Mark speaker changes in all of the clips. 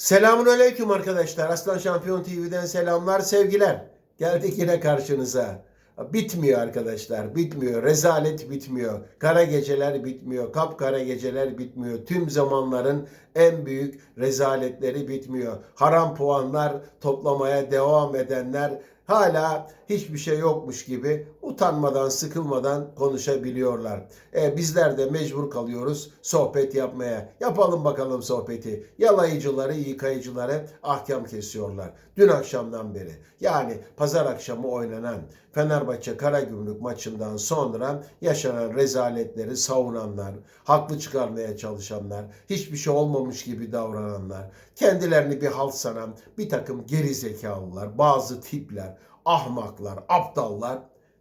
Speaker 1: Selamun Aleyküm arkadaşlar. Aslan Şampiyon TV'den selamlar, sevgiler. Geldik yine karşınıza. Bitmiyor arkadaşlar, bitmiyor. Rezalet bitmiyor. Kara geceler bitmiyor. Kapkara geceler bitmiyor. Tüm zamanların en büyük rezaletleri bitmiyor. Haram puanlar toplamaya devam edenler hala hiçbir şey yokmuş gibi utanmadan, sıkılmadan konuşabiliyorlar. E, bizler de mecbur kalıyoruz sohbet yapmaya. Yapalım bakalım sohbeti. Yalayıcıları, yıkayıcıları ahkam kesiyorlar. Dün akşamdan beri yani pazar akşamı oynanan Fenerbahçe Karagümrük maçından sonra yaşanan rezaletleri savunanlar, haklı çıkarmaya çalışanlar, hiçbir şey olmamış gibi davrananlar, kendilerini bir halt sanan bir takım geri zekalılar, bazı tipler, ahmaklar, aptallar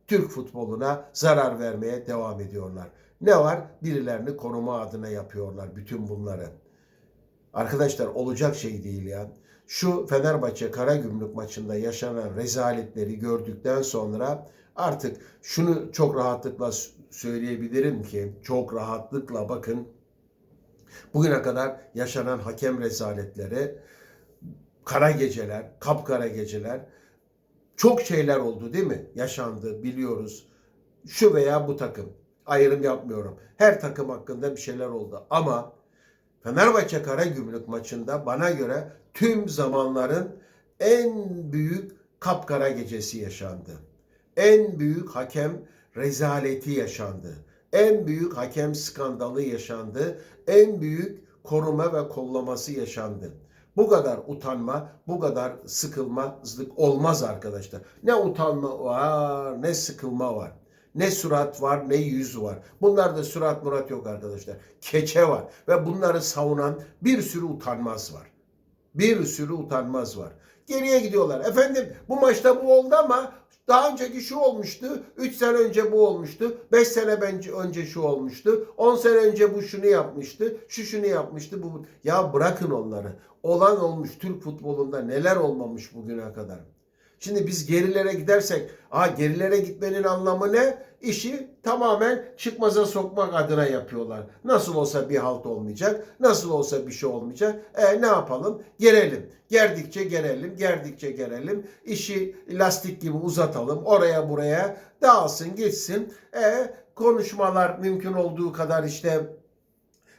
Speaker 1: Türk futboluna zarar vermeye devam ediyorlar. Ne var? Birilerini koruma adına yapıyorlar bütün bunları. Arkadaşlar olacak şey değil ya. Şu Fenerbahçe Karagümrük maçında yaşanan rezaletleri gördükten sonra artık şunu çok rahatlıkla söyleyebilirim ki çok rahatlıkla bakın bugüne kadar yaşanan hakem rezaletleri, kara geceler, kapkara geceler çok şeyler oldu değil mi? Yaşandı biliyoruz. Şu veya bu takım. Ayrım yapmıyorum. Her takım hakkında bir şeyler oldu. Ama Fenerbahçe Karagümrük maçında bana göre tüm zamanların en büyük kapkara gecesi yaşandı. En büyük hakem rezaleti yaşandı. En büyük hakem skandalı yaşandı. En büyük koruma ve kollaması yaşandı. Bu kadar utanma, bu kadar sıkılmazlık olmaz arkadaşlar. Ne utanma var, ne sıkılma var. Ne surat var, ne yüz var. Bunlarda surat murat yok arkadaşlar. Keçe var. Ve bunları savunan bir sürü utanmaz var. Bir sürü utanmaz var. Geriye gidiyorlar. Efendim bu maçta bu oldu ama daha önceki şu olmuştu. 3 sene önce bu olmuştu. 5 sene önce şu olmuştu. 10 sene önce bu şunu yapmıştı. Şu şunu yapmıştı. Bu ya bırakın onları. Olan olmuş Türk futbolunda neler olmamış bugüne kadar. Şimdi biz gerilere gidersek, aa gerilere gitmenin anlamı ne? İşi tamamen çıkmaza sokmak adına yapıyorlar. Nasıl olsa bir halt olmayacak, nasıl olsa bir şey olmayacak. E ne yapalım? Gerelim. Gerdikçe gerelim, gerdikçe gerelim. İşi lastik gibi uzatalım. Oraya buraya dağılsın, gitsin. E konuşmalar mümkün olduğu kadar işte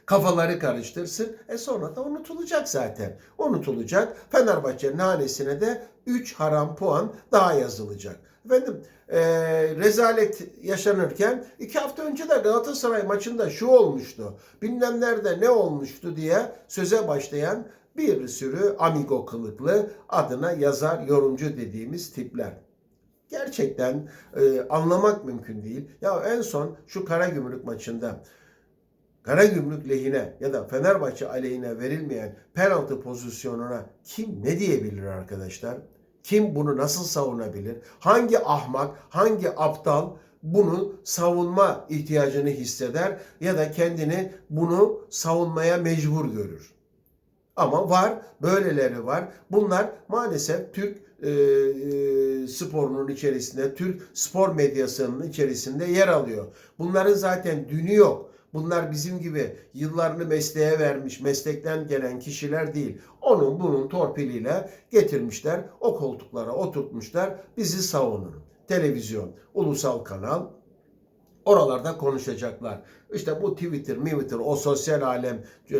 Speaker 1: kafaları karıştırsın. E sonra da unutulacak zaten. Unutulacak. Fenerbahçe'nin hanesine de 3 haram puan daha yazılacak. Efendim e, rezalet yaşanırken iki hafta önce de Galatasaray maçında şu olmuştu. Bilmem nerede ne olmuştu diye söze başlayan bir sürü amigo kılıklı adına yazar, yorumcu dediğimiz tipler. Gerçekten e, anlamak mümkün değil. Ya en son şu Karagümrük maçında Karagümrük lehine ya da Fenerbahçe aleyhine verilmeyen penaltı pozisyonuna kim ne diyebilir arkadaşlar? Kim bunu nasıl savunabilir? Hangi ahmak, hangi aptal bunu savunma ihtiyacını hisseder ya da kendini bunu savunmaya mecbur görür? Ama var, böyleleri var. Bunlar maalesef Türk e, e, sporunun içerisinde, Türk spor medyasının içerisinde yer alıyor. Bunların zaten dünü yok. Bunlar bizim gibi yıllarını mesleğe vermiş, meslekten gelen kişiler değil. Onun bunun torpiliyle getirmişler, o koltuklara oturtmuşlar, bizi savunun. Televizyon, ulusal kanal, Oralarda konuşacaklar. İşte bu Twitter, Twitter, o sosyal alem e,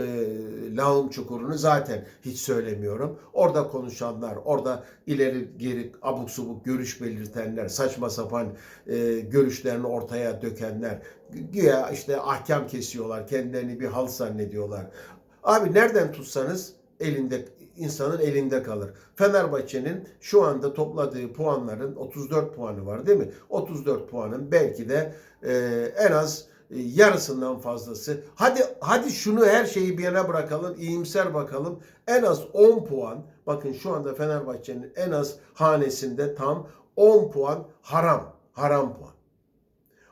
Speaker 1: lağım çukurunu zaten hiç söylemiyorum. Orada konuşanlar, orada ileri geri abuk subuk görüş belirtenler, saçma sapan e, görüşlerini ortaya dökenler, güya işte ahkam kesiyorlar, kendilerini bir hal zannediyorlar. Abi nereden tutsanız elinde insanın elinde kalır. Fenerbahçe'nin şu anda topladığı puanların 34 puanı var değil mi? 34 puanın belki de e, en az e, yarısından fazlası. Hadi hadi şunu her şeyi bir yana bırakalım, iyimser bakalım. En az 10 puan. Bakın şu anda Fenerbahçe'nin en az hanesinde tam 10 puan haram. Haram puan.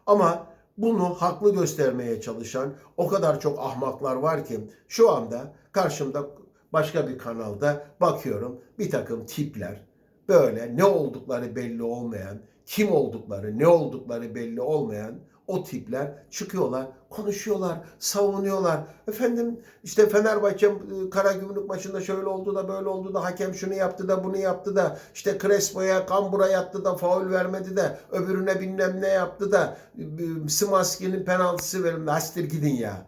Speaker 1: Ama bunu haklı göstermeye çalışan o kadar çok ahmaklar var ki şu anda karşımda başka bir kanalda bakıyorum bir takım tipler böyle ne oldukları belli olmayan, kim oldukları, ne oldukları belli olmayan o tipler çıkıyorlar, konuşuyorlar, savunuyorlar. Efendim işte Fenerbahçe e, Karagümrük maçında şöyle oldu da böyle oldu da hakem şunu yaptı da bunu yaptı da işte Crespo'ya Kambur'a yattı da faul vermedi de öbürüne bilmem ne yaptı da e, Smaski'nin penaltısı verildi. Hastir gidin ya.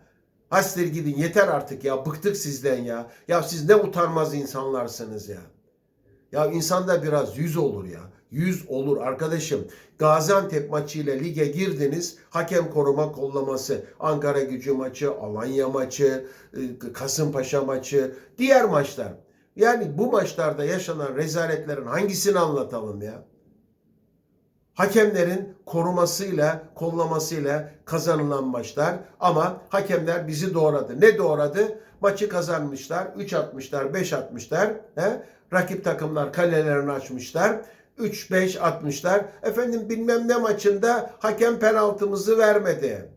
Speaker 1: Hastir gidin yeter artık ya bıktık sizden ya. Ya siz ne utanmaz insanlarsınız ya. Ya insanda biraz yüz olur ya. Yüz olur arkadaşım. Gaziantep maçıyla lige girdiniz. Hakem koruma kollaması. Ankara gücü maçı, Alanya maçı, e, Kasımpaşa maçı, diğer maçlar. Yani bu maçlarda yaşanan rezaletlerin hangisini anlatalım ya? Hakemlerin korumasıyla, kollamasıyla kazanılan maçlar ama hakemler bizi doğradı. Ne doğradı? Maçı kazanmışlar, 3 atmışlar, 5 atmışlar. He? Rakip takımlar kalelerini açmışlar. 3-5 atmışlar. Efendim bilmem ne maçında hakem penaltımızı vermedi.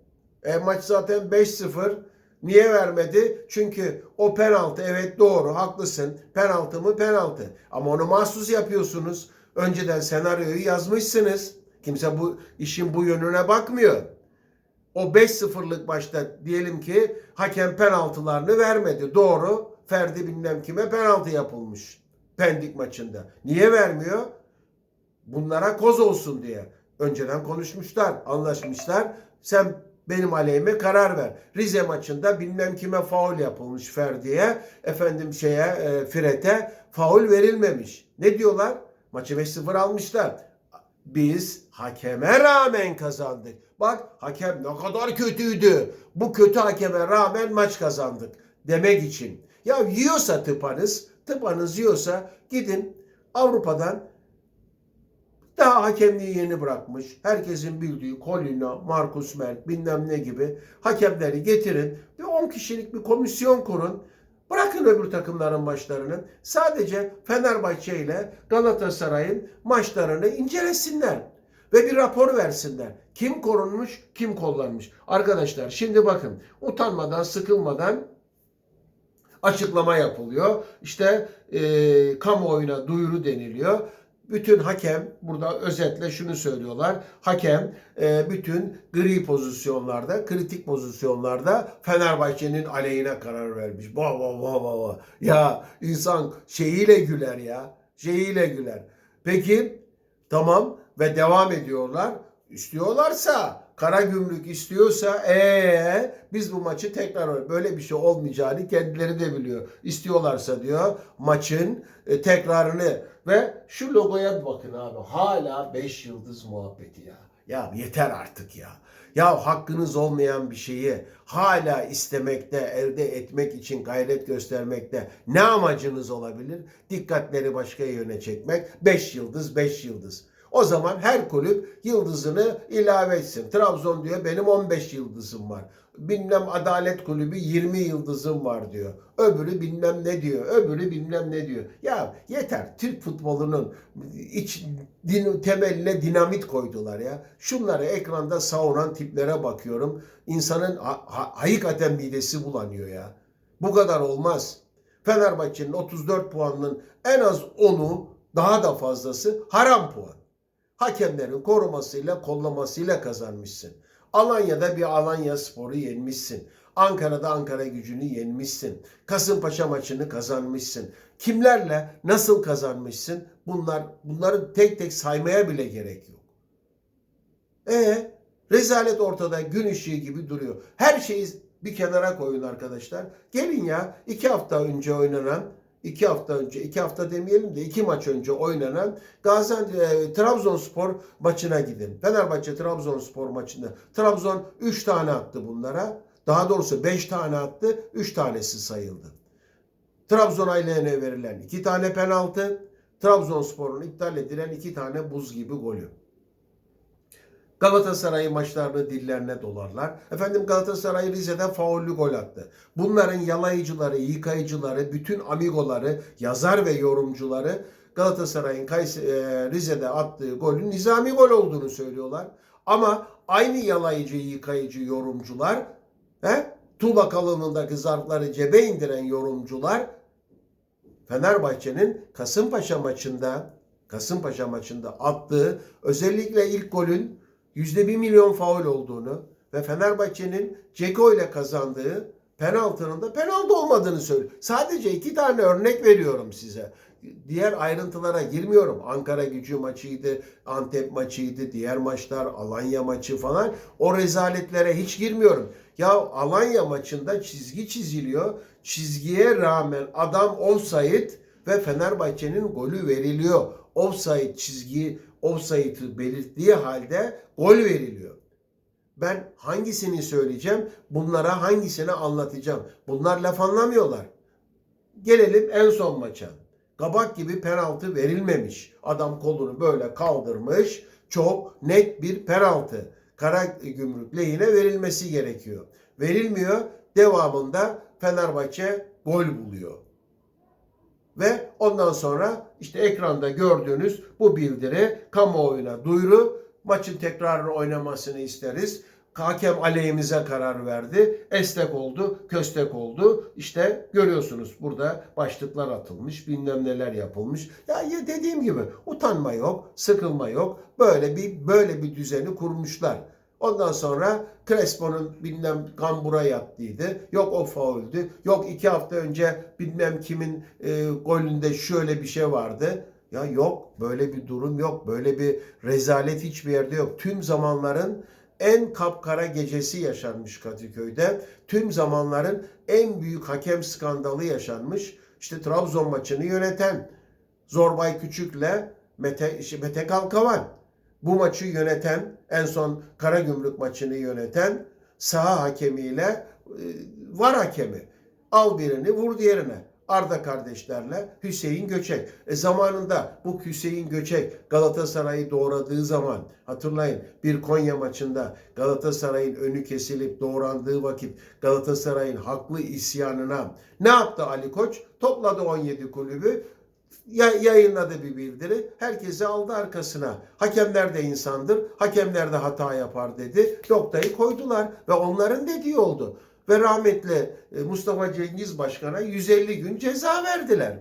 Speaker 1: E, maç zaten 5-0. Niye vermedi? Çünkü o penaltı evet doğru haklısın. Penaltı mı penaltı. Ama onu mahsus yapıyorsunuz. Önceden senaryoyu yazmışsınız. Kimse bu işin bu yönüne bakmıyor. O 5-0'lık maçta diyelim ki hakem penaltılarını vermedi. Doğru. Ferdi bilmem kime penaltı yapılmış. Pendik maçında. Niye vermiyor? Bunlara koz olsun diye. Önceden konuşmuşlar, anlaşmışlar. Sen benim aleyhime karar ver. Rize maçında bilmem kime faul yapılmış Ferdi'ye. Efendim şeye e, Fred'e faul verilmemiş. Ne diyorlar? Maçı 5-0 almışlar. Biz hakeme rağmen kazandık. Bak hakem ne kadar kötüydü. Bu kötü hakeme rağmen maç kazandık demek için. Ya yiyorsa tıpanız, tıpanız yiyorsa gidin Avrupa'dan daha hakemliği yeni bırakmış. Herkesin bildiği Colina, Markus Merk bilmem ne gibi hakemleri getirin. Bir 10 kişilik bir komisyon kurun. Bırakın öbür takımların maçlarını. Sadece Fenerbahçe ile Galatasaray'ın maçlarını incelesinler. Ve bir rapor versinler. Kim korunmuş, kim kullanmış. Arkadaşlar şimdi bakın utanmadan, sıkılmadan açıklama yapılıyor. İşte e, kamuoyuna duyuru deniliyor. Bütün hakem burada özetle şunu söylüyorlar. Hakem e, bütün gri pozisyonlarda, kritik pozisyonlarda Fenerbahçe'nin aleyhine karar vermiş. Ba ba ba ba ba. Ya insan şeyiyle güler ya. Şeyiyle güler. Peki tamam ve devam ediyorlar. İstiyorlarsa Kara Gümrük istiyorsa ee biz bu maçı tekrar. Böyle bir şey olmayacağını kendileri de biliyor. İstiyorlarsa diyor maçın e, tekrarını ve şu logoya bakın abi. Hala 5 yıldız muhabbeti ya. Ya yeter artık ya. Ya hakkınız olmayan bir şeyi hala istemekte, elde etmek için gayret göstermekte ne amacınız olabilir? Dikkatleri başka yöne çekmek. 5 yıldız, 5 yıldız. O zaman her kulüp yıldızını ilave etsin. Trabzon diyor benim 15 yıldızım var. Bilmem Adalet Kulübü 20 yıldızım var diyor. Öbürü bilmem ne diyor. Öbürü bilmem ne diyor. Ya yeter. Türk futbolunun iç din, temeline dinamit koydular ya. Şunları ekranda savunan tiplere bakıyorum. İnsanın ha, ha, midesi bulanıyor ya. Bu kadar olmaz. Fenerbahçe'nin 34 puanının en az 10'u daha da fazlası haram puan hakemlerin korumasıyla, kollamasıyla kazanmışsın. Alanya'da bir Alanya Sporu yenmişsin. Ankara'da Ankara gücünü yenmişsin. Kasımpaşa maçını kazanmışsın. Kimlerle nasıl kazanmışsın? Bunlar bunları tek tek saymaya bile gerek yok. E rezalet ortada gün ışığı gibi duruyor. Her şeyi bir kenara koyun arkadaşlar. Gelin ya iki hafta önce oynanan iki hafta önce, iki hafta demeyelim de iki maç önce oynanan Gaziantep e, Trabzonspor maçına gidin. Fenerbahçe Trabzonspor maçında Trabzon 3 tane attı bunlara. Daha doğrusu 5 tane attı, 3 tanesi sayıldı. Trabzon ailene verilen 2 tane penaltı, Trabzonspor'un iptal edilen 2 tane buz gibi golü. Galatasaray'ın maçlarını dillerine dolarlar. Efendim Galatasaray Rize'den faullü gol attı. Bunların yalayıcıları, yıkayıcıları, bütün amigoları, yazar ve yorumcuları Galatasaray'ın e, Rize'de attığı golün nizami gol olduğunu söylüyorlar. Ama aynı yalayıcı, yıkayıcı yorumcular, he, tuğla kalınlığındaki zarfları cebe indiren yorumcular Fenerbahçe'nin Kasımpaşa maçında Kasımpaşa maçında attığı özellikle ilk golün yüzde bir milyon faul olduğunu ve Fenerbahçe'nin Ceko ile kazandığı penaltının da penaltı olmadığını söylüyor. Sadece iki tane örnek veriyorum size. Diğer ayrıntılara girmiyorum. Ankara gücü maçıydı, Antep maçıydı, diğer maçlar, Alanya maçı falan. O rezaletlere hiç girmiyorum. Ya Alanya maçında çizgi çiziliyor. Çizgiye rağmen adam offside ve Fenerbahçe'nin golü veriliyor. Offside çizgiyi, offside'ı belirttiği halde gol veriliyor. Ben hangisini söyleyeceğim? Bunlara hangisini anlatacağım? Bunlar laf anlamıyorlar. Gelelim en son maça. Kabak gibi penaltı verilmemiş. Adam kolunu böyle kaldırmış. Çok net bir penaltı. Kara gümrük lehine verilmesi gerekiyor. Verilmiyor. Devamında Fenerbahçe gol buluyor. Ve ondan sonra işte ekranda gördüğünüz bu bildiri kamuoyuna duyuru. Maçın tekrarını oynamasını isteriz. Hakem aleyhimize karar verdi. Estek oldu, köstek oldu. İşte görüyorsunuz burada başlıklar atılmış, bilmem neler yapılmış. Ya, dediğim gibi utanma yok, sıkılma yok. Böyle bir böyle bir düzeni kurmuşlar. Ondan sonra Crespo'nun bilmem kambura yattıydı. Yok o fauldü. Yok iki hafta önce bilmem kimin e, golünde şöyle bir şey vardı. Ya yok böyle bir durum yok. Böyle bir rezalet hiçbir yerde yok. Tüm zamanların en kapkara gecesi yaşanmış Kadıköy'de. Tüm zamanların en büyük hakem skandalı yaşanmış. İşte Trabzon maçını yöneten Zorbay Küçük'le Mete, işte Mete Kalkavan. Bu maçı yöneten, en son Karagümrük maçını yöneten saha hakemiyle e, var hakemi. Al birini vur diğerine. Arda kardeşlerle Hüseyin Göçek. E zamanında bu Hüseyin Göçek Galatasaray'ı doğradığı zaman hatırlayın bir Konya maçında Galatasaray'ın önü kesilip doğrandığı vakit Galatasaray'ın haklı isyanına ne yaptı Ali Koç? Topladı 17 kulübü yayınladı bir bildiri. Herkesi aldı arkasına. Hakemler de insandır. Hakemler de hata yapar dedi. Noktayı koydular ve onların dediği oldu. Ve rahmetli e, Mustafa Cengiz Başkan'a 150 gün ceza verdiler.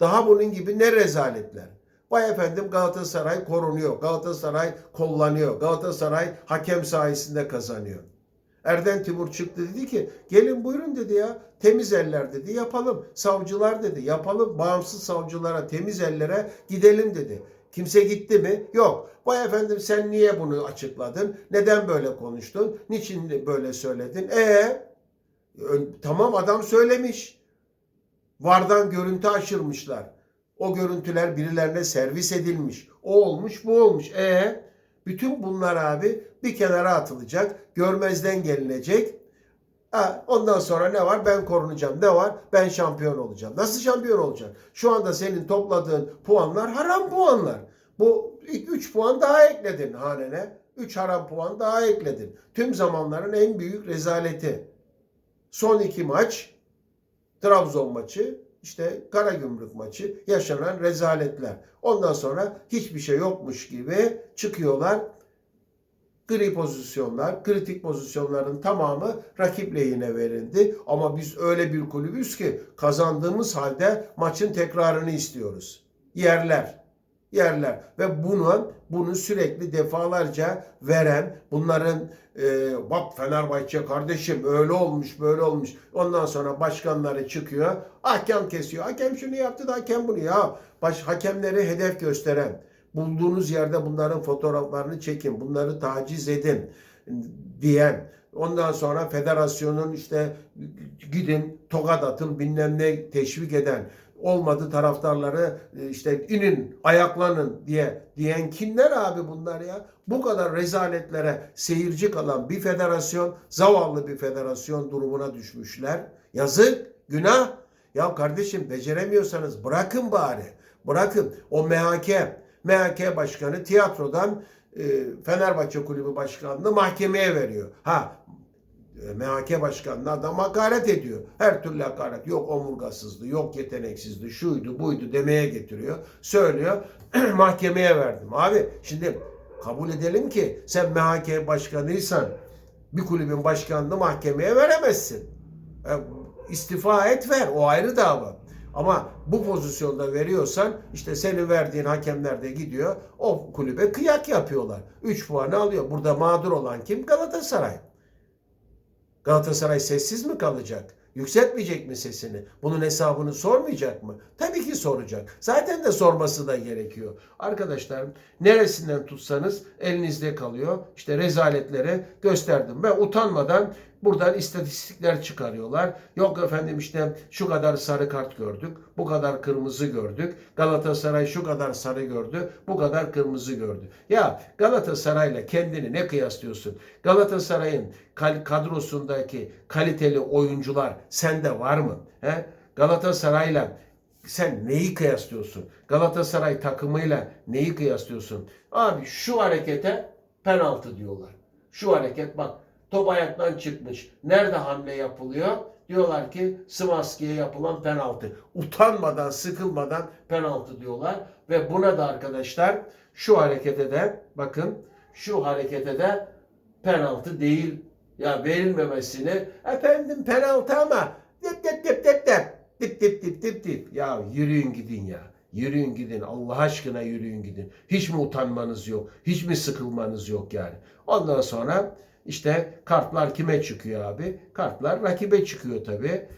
Speaker 1: Daha bunun gibi ne rezaletler. Vay efendim Galatasaray korunuyor. Galatasaray kollanıyor. Galatasaray hakem sayesinde kazanıyor. Erden Timur çıktı dedi ki gelin buyurun dedi ya temiz eller dedi yapalım. Savcılar dedi yapalım bağımsız savcılara temiz ellere gidelim dedi. Kimse gitti mi? Yok. Vay efendim sen niye bunu açıkladın? Neden böyle konuştun? Niçin böyle söyledin? E tamam adam söylemiş. Vardan görüntü aşırmışlar. O görüntüler birilerine servis edilmiş. O olmuş bu olmuş. E bütün bunlar abi bir kenara atılacak. Görmezden gelinecek. Ha, ondan sonra ne var? Ben korunacağım. Ne var? Ben şampiyon olacağım. Nasıl şampiyon olacak? Şu anda senin topladığın puanlar haram puanlar. Bu 3 puan daha ekledin hanene. 3 haram puan daha ekledin. Tüm zamanların en büyük rezaleti. Son iki maç Trabzon maçı, işte Karagümrük maçı yaşanan rezaletler. Ondan sonra hiçbir şey yokmuş gibi çıkıyorlar. Gri pozisyonlar, kritik pozisyonların tamamı rakip lehine verildi. Ama biz öyle bir kulübüz ki kazandığımız halde maçın tekrarını istiyoruz. Yerler yerler ve bunu bunu sürekli defalarca veren bunların e, bak Fenerbahçe kardeşim öyle olmuş böyle olmuş. Ondan sonra başkanları çıkıyor hakem kesiyor. Hakem şunu yaptı da hakem bunu. Ya baş hakemleri hedef gösteren bulduğunuz yerde bunların fotoğraflarını çekin bunları taciz edin diyen Ondan sonra federasyonun işte gidin tokat atın bilmem ne teşvik eden olmadı taraftarları e, işte inin ayaklanın diye diyen kimler abi bunlar ya? Bu kadar rezaletlere seyirci kalan bir federasyon zavallı bir federasyon durumuna düşmüşler. Yazık, günah. Ya kardeşim beceremiyorsanız bırakın bari. Bırakın o MHK, MHK başkanı tiyatrodan e, Fenerbahçe Kulübü Başkanlığı mahkemeye veriyor. Ha MHK başkanına adam hakaret ediyor. Her türlü hakaret. Yok omurgasızlığı, yok yeteneksizliği, şuydu buydu demeye getiriyor. Söylüyor. Mahkemeye verdim. Abi şimdi kabul edelim ki sen MHK başkanıysan bir kulübün başkanını mahkemeye veremezsin. E, istifa et ver. O ayrı dava. Ama bu pozisyonda veriyorsan işte senin verdiğin hakemler de gidiyor o kulübe kıyak yapıyorlar. 3 puanı alıyor. Burada mağdur olan kim? Galatasaray. Galatasaray sessiz mi kalacak? Yükseltmeyecek mi sesini? Bunun hesabını sormayacak mı? Tabii ki soracak. Zaten de sorması da gerekiyor. Arkadaşlar neresinden tutsanız elinizde kalıyor. İşte rezaletlere gösterdim. Ben utanmadan buradan istatistikler çıkarıyorlar. Yok efendim işte şu kadar sarı kart gördük. Bu kadar kırmızı gördük. Galatasaray şu kadar sarı gördü. Bu kadar kırmızı gördü. Ya Galatasaray'la kendini ne kıyaslıyorsun? Galatasaray'ın kadrosundaki kaliteli oyuncular sende var mı? He? Galatasaray'la sen neyi kıyaslıyorsun? Galatasaray takımıyla neyi kıyaslıyorsun? Abi şu harekete penaltı diyorlar. Şu hareket bak top ayaktan çıkmış. Nerede hamle yapılıyor? Diyorlar ki Smaski'ye yapılan penaltı. Utanmadan, sıkılmadan penaltı diyorlar. Ve buna da arkadaşlar şu harekete de bakın şu harekete de penaltı değil ya verilmemesini efendim penaltı ama dip dip dip dip dip dip dip dip dip dip ya yürüyün gidin ya yürüyün gidin Allah aşkına yürüyün gidin hiç mi utanmanız yok hiç mi sıkılmanız yok yani ondan sonra işte kartlar kime çıkıyor abi kartlar rakibe çıkıyor tabi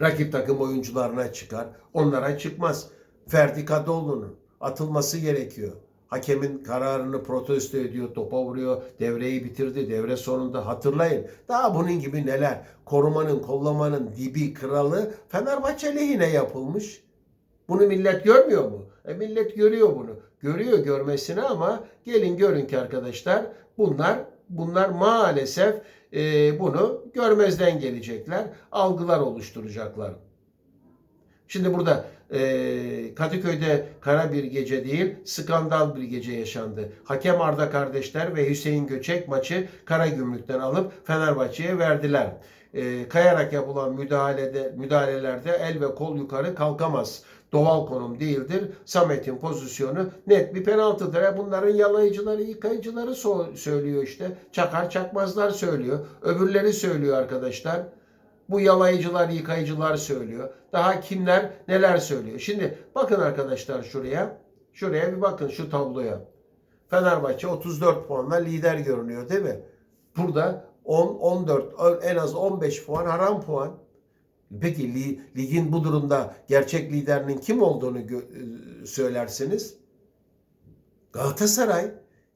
Speaker 1: rakip takım oyuncularına çıkar onlara çıkmaz Ferdi Kadıoğlu'nun atılması gerekiyor Hakemin kararını protesto ediyor, topa vuruyor, devreyi bitirdi. Devre sonunda hatırlayın. Daha bunun gibi neler? Korumanın, kollamanın dibi, kralı Fenerbahçe lehine yapılmış. Bunu millet görmüyor mu? E millet görüyor bunu. Görüyor görmesini ama gelin görün ki arkadaşlar bunlar bunlar maalesef e, bunu görmezden gelecekler. Algılar oluşturacaklar. Şimdi burada e, Kadıköy'de kara bir gece değil, skandal bir gece yaşandı. Hakem Arda kardeşler ve Hüseyin Göçek maçı Karagümrük'ten alıp Fenerbahçe'ye verdiler. E, kayarak yapılan müdahalede müdahalelerde el ve kol yukarı kalkamaz. Doğal konum değildir. Samet'in pozisyonu net bir penaltıdır. E, Bunların yalayıcıları, yıkayıcıları so- söylüyor işte. Çakar çakmazlar söylüyor. Öbürleri söylüyor arkadaşlar. Bu yalayıcılar, yıkayıcılar söylüyor. Daha kimler neler söylüyor. Şimdi bakın arkadaşlar şuraya. Şuraya bir bakın şu tabloya. Fenerbahçe 34 puanla lider görünüyor değil mi? Burada 10, 14, en az 15 puan haram puan. Peki li- ligin bu durumda gerçek liderinin kim olduğunu e, söylersiniz? Galatasaray.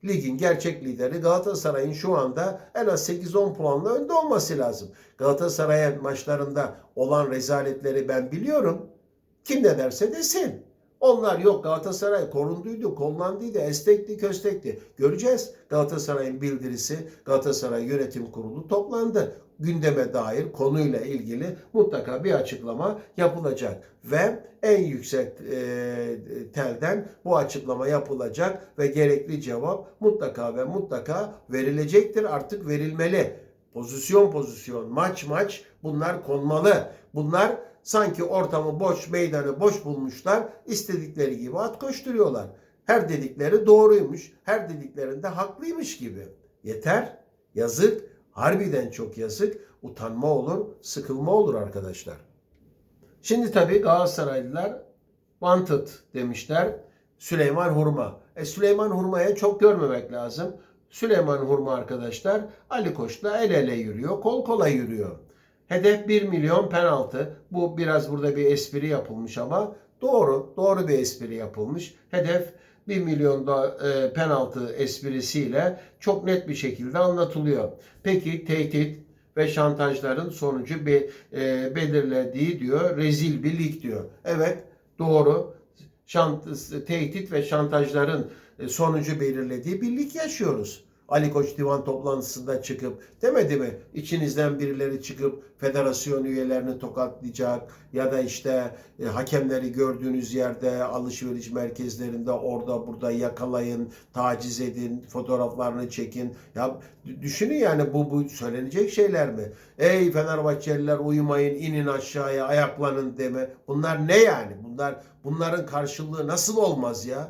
Speaker 1: Ligin gerçek lideri Galatasaray'ın şu anda en az 8-10 puanla önde olması lazım. Galatasaray'ın maçlarında olan rezaletleri ben biliyorum. Kim ne derse desin. Onlar yok Galatasaray korunduydu, kollandıydı, estekti, köstekti. Göreceğiz. Galatasaray'ın bildirisi, Galatasaray Yönetim Kurulu toplandı. Gündeme dair konuyla ilgili mutlaka bir açıklama yapılacak. Ve en yüksek e, telden bu açıklama yapılacak ve gerekli cevap mutlaka ve mutlaka verilecektir. Artık verilmeli. Pozisyon pozisyon, maç maç bunlar konmalı. Bunlar sanki ortamı boş, meydanı boş bulmuşlar. istedikleri gibi at koşturuyorlar. Her dedikleri doğruymuş, her dediklerinde haklıymış gibi. Yeter, yazık, harbiden çok yazık. Utanma olur, sıkılma olur arkadaşlar. Şimdi tabii Galatasaraylılar wanted demişler. Süleyman Hurma. E Süleyman Hurma'ya çok görmemek lazım. Süleyman Hurma arkadaşlar Ali Koç'la el ele yürüyor, kol kola yürüyor. Hedef 1 milyon penaltı. Bu biraz burada bir espri yapılmış ama doğru, doğru bir espri yapılmış. Hedef 1 milyon da e, penaltı esprisiyle çok net bir şekilde anlatılıyor. Peki tehdit ve şantajların sonucu be, e, belirlediği diyor rezil bir lig diyor. Evet doğru. Şant, tehdit ve şantajların e, sonucu belirlediği bir lig yaşıyoruz. Ali Koç divan toplantısında çıkıp demedi mi? İçinizden birileri çıkıp federasyon üyelerini tokatlayacak ya da işte e, hakemleri gördüğünüz yerde alışveriş merkezlerinde orada burada yakalayın, taciz edin, fotoğraflarını çekin. Ya düşünün yani bu bu söylenecek şeyler mi? Ey Fenerbahçeliler uyumayın, inin aşağıya, ayaklanın deme. Bunlar ne yani? Bunlar bunların karşılığı nasıl olmaz ya?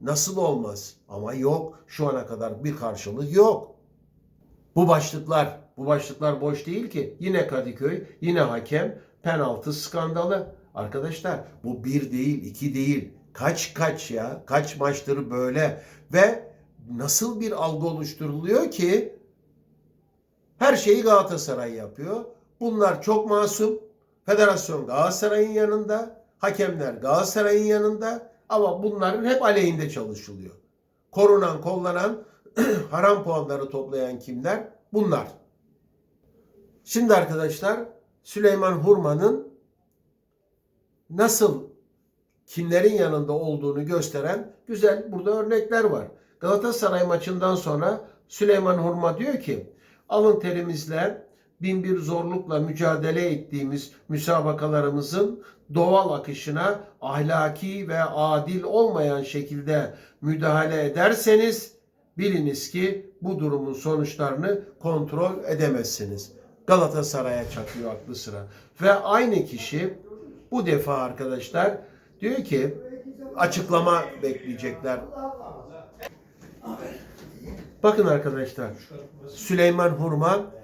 Speaker 1: Nasıl olmaz? Ama yok. Şu ana kadar bir karşılık yok. Bu başlıklar, bu başlıklar boş değil ki. Yine Kadıköy, yine hakem, penaltı skandalı. Arkadaşlar bu bir değil, iki değil. Kaç kaç ya? Kaç maçtır böyle? Ve nasıl bir algı oluşturuluyor ki her şeyi Galatasaray yapıyor. Bunlar çok masum. Federasyon Galatasaray'ın yanında. Hakemler Galatasaray'ın yanında. Ama bunların hep aleyhinde çalışılıyor. Korunan, kollanan, haram puanları toplayan kimler? Bunlar. Şimdi arkadaşlar Süleyman Hurman'ın nasıl kimlerin yanında olduğunu gösteren güzel burada örnekler var. Galatasaray maçından sonra Süleyman Hurma diyor ki alın terimizle bin bir zorlukla mücadele ettiğimiz müsabakalarımızın doğal akışına ahlaki ve adil olmayan şekilde müdahale ederseniz biliniz ki bu durumun sonuçlarını kontrol edemezsiniz. Galatasaray'a çakıyor aklı sıra. Ve aynı kişi bu defa arkadaşlar diyor ki açıklama bekleyecekler. Bakın arkadaşlar Süleyman Hurma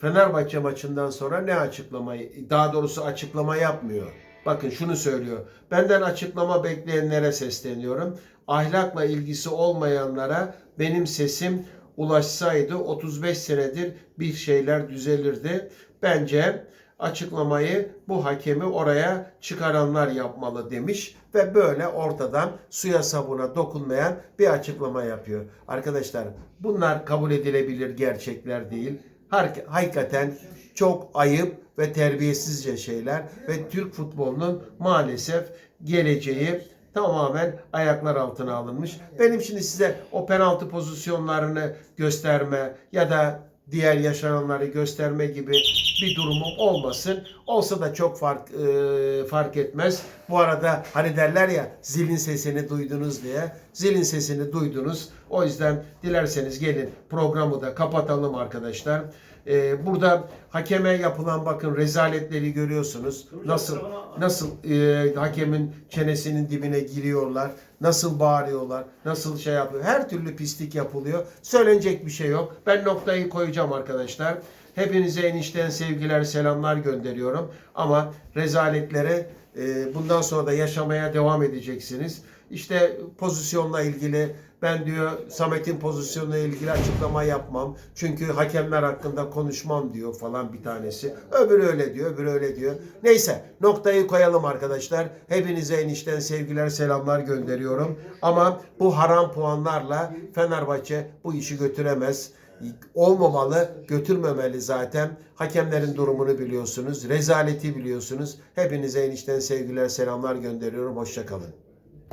Speaker 1: Fenerbahçe maçından sonra ne açıklamayı daha doğrusu açıklama yapmıyor. Bakın şunu söylüyor. Benden açıklama bekleyenlere sesleniyorum. Ahlakla ilgisi olmayanlara benim sesim ulaşsaydı 35 senedir bir şeyler düzelirdi. Bence açıklamayı bu hakemi oraya çıkaranlar yapmalı demiş ve böyle ortadan suya sabuna dokunmayan bir açıklama yapıyor. Arkadaşlar bunlar kabul edilebilir gerçekler değil. Hakikaten çok ayıp ve terbiyesizce şeyler ve Türk futbolunun maalesef geleceği tamamen ayaklar altına alınmış. Benim şimdi size o penaltı pozisyonlarını gösterme ya da diğer yaşananları gösterme gibi bir durumum olmasın. Olsa da çok fark e, fark etmez. Bu arada hani derler ya zilin sesini duydunuz diye. Zilin sesini duydunuz. O yüzden dilerseniz gelin programı da kapatalım arkadaşlar. E, burada hakeme yapılan bakın rezaletleri görüyorsunuz. Nasıl nasıl e, hakemin çenesinin dibine giriyorlar. Nasıl bağırıyorlar. Nasıl şey yapıyor. Her türlü pislik yapılıyor. Söylenecek bir şey yok. Ben noktayı koyacağım arkadaşlar. Hepinize enişten sevgiler, selamlar gönderiyorum. Ama rezaletlere e, bundan sonra da yaşamaya devam edeceksiniz. İşte pozisyonla ilgili ben diyor Samet'in pozisyonla ilgili açıklama yapmam. Çünkü hakemler hakkında konuşmam diyor falan bir tanesi. Öbürü öyle diyor, öbürü öyle diyor. Neyse noktayı koyalım arkadaşlar. Hepinize enişten sevgiler, selamlar gönderiyorum. Ama bu haram puanlarla Fenerbahçe bu işi götüremez olmamalı, götürmemeli zaten. Hakemlerin durumunu biliyorsunuz, rezaleti biliyorsunuz. Hepinize enişten sevgiler, selamlar gönderiyorum. Hoşçakalın.